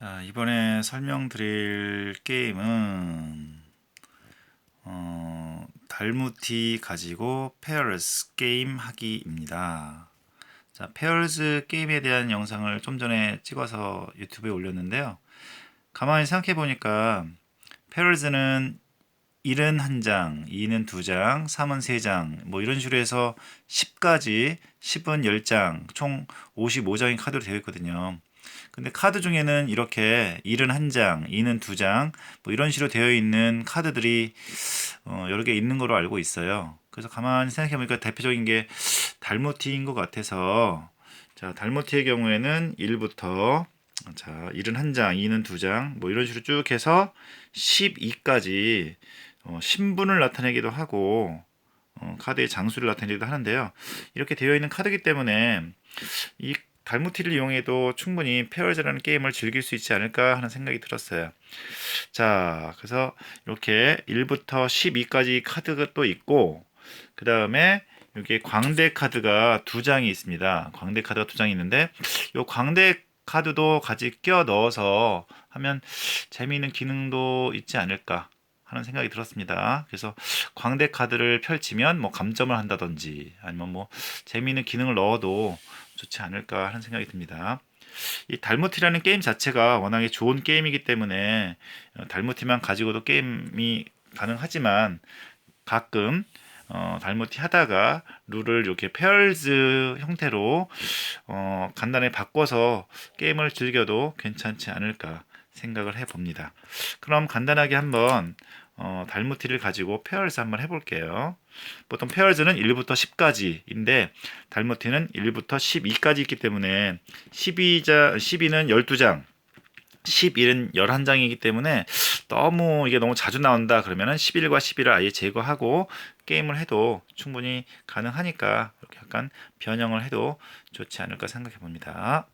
자, 이번에 설명드릴 게임은 어, 달무티 가지고 페어스 게임 하기입니다. 자, 페어스 게임에 대한 영상을 좀 전에 찍어서 유튜브에 올렸는데요. 가만히 생각해 보니까 페어즈는 1은 한 장, 2는 두 장, 3은 세 장, 뭐 이런 식으로 해서 10까지, 10은 10장, 총 55장의 카드로 되어 있거든요. 근데 카드 중에는 이렇게 1은 한 장, 2는 두 장, 뭐 이런 식으로 되어 있는 카드들이 어, 여러 개 있는 거로 알고 있어요. 그래서 가만히 생각해 보니까 대표적인 게 달모티인 것 같아서 자, 달모티의 경우에는 1부터 자, 1은 한 장, 2는 두 장, 뭐 이런 식으로 쭉 해서 12까지 어, 신분을 나타내기도 하고 어, 카드의 장수를 나타내기도 하는데요. 이렇게 되어 있는 카드이기 때문에 이 달무티를 이용해도 충분히 페어즈라는 게임을 즐길 수 있지 않을까 하는 생각이 들었어요. 자, 그래서 이렇게 1부터 12까지 카드가 또 있고 그 다음에 여기 광대 카드가 두 장이 있습니다. 광대 카드가 두 장이 있는데 이 광대 카드도 같이 껴 넣어서 하면 재미있는 기능도 있지 않을까 하는 생각이 들었습니다. 그래서 광대 카드를 펼치면 뭐 감점을 한다든지 아니면 뭐 재미있는 기능을 넣어도 좋지 않을까 하는 생각이 듭니다. 이 달모티라는 게임 자체가 워낙에 좋은 게임이기 때문에 어, 달모티만 가지고도 게임이 가능하지만 가끔 어, 달모티 하다가 룰을 이렇게 페얼즈 형태로 어, 간단히 바꿔서 게임을 즐겨도 괜찮지 않을까 생각을 해봅니다. 그럼 간단하게 한번 어, 달무티를 가지고 페어즈 한번 해볼게요. 보통 페어즈는 1부터 10까지인데 달무티는 1부터 12까지 있기 때문에 12자, 12는 12장, 11은 11장이기 때문에 너무 이게 너무 자주 나온다 그러면은 11과 11을 아예 제거하고 게임을 해도 충분히 가능하니까 이렇게 약간 변형을 해도 좋지 않을까 생각해 봅니다.